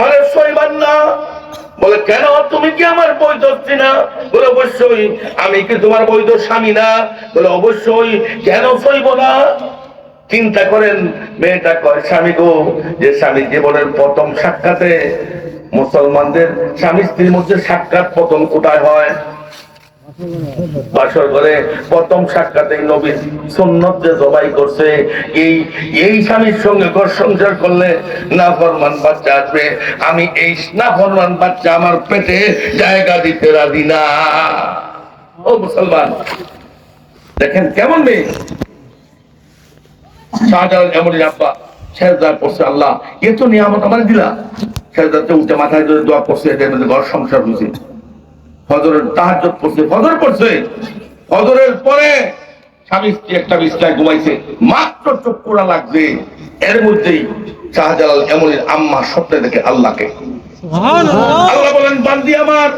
আমার সইবার না। বলে, কেন? তুমি কি আমার বই ধরছি না? বলে, অবশ্যই। আমি কি তোমার বৈধ স্বামী না? বলে, অবশ্যই। কেন সইব না? চিন্তা করেন, মেয়েটা কয়, স্বামী গো, যে স্বামী জীবনের প্রথম সাক্ষাতে মুসলমানদের স্বামী স্ত্রীর মধ্যে সাক্ষাৎ প্রথম কোথায় হয়? বাসর প্রথম সাক্ষাতে সুন্নত যে জবাই করছে, এই এই স্বামীর সঙ্গে ঘর সংসার করলে না ফরমান বাচ্চা আসবে। আমি এই না ফরমান বাচ্চা আমার পেটে জায়গা দিতে রাজি না। ও মুসলমান, দেখেন কেমন মেয়ে? শাহজালাল এমন আব্বা শেহজাদ করছে আল্লাহ, এ তো নিয়ামত আমার দিলা। শেহজাদকে উঠে মাথায় ধরে দোয়া করছে, এদের মধ্যে ঘর সংসার হয়েছে। ফজরের তাহাজ্জুদ পড়ছে ফজর পড়ছে। ফজরের পরে স্বামী স্ত্রী একটা বিছনায় ঘুমাইছে মাত্র চক্ষুরা লাগছে এর মধ্যেই শাহজালাল এমনের আম্মা স্বপ্নে দেখে আল্লাহকে। আল্লাহ বলেন বান্দি আমার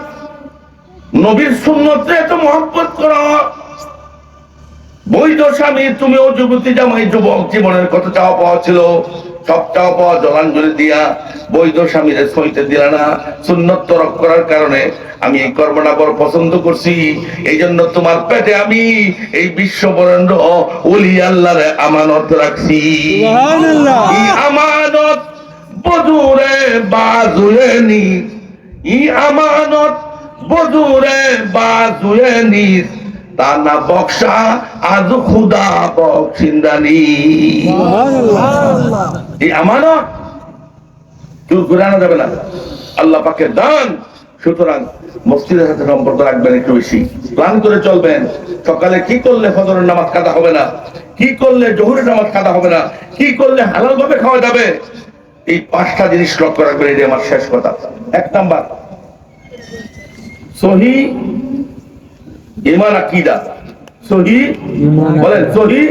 নবীর সুন্নতে এত মহব্বত করা। বৈধ স্বামী তুমিও যুবতী জামাই যুবক জীবনের কত চাওয়া পাওয়া ছিল। সব চাওয়া পাওয়া জলাঞ্জলি দিয়া বৈধ স্বামীর সইতে দিলা না। সুন্নত তরক করার কারণে আমি এই কর্মটা বড় পছন্দ করছি। এই জন্য তোমার পেটে আমি এই বিশ্ব বরেণ্য ওলি আল্লাহরে আমানত রাখছি। ই আমানত নি। ই আমানত নি। তা না বক্সা আজ খুদা বক্সিন্দানি এই আমানত? কেউ ঘুরানো যাবে না। আল্লাহ পাকের দান। সুতরাং মসজিদের সাথে সম্পর্ক রাখবেন একটু বেশি। প্ল্যান করে চলবেন। সকালে কি করলে ফজরের নামাজ কাদা হবে না? কি করলে জহুরের নামাজ কাদা হবে না? কি করলে হালাল ভাবে খাওয়া যাবে? এই পাঁচটা জিনিস লক্ষ্য রাখবেন এটাই আমার শেষ কথা। এক নাম্বার সহি ইমান আকিদা। সহি? বলেন সহি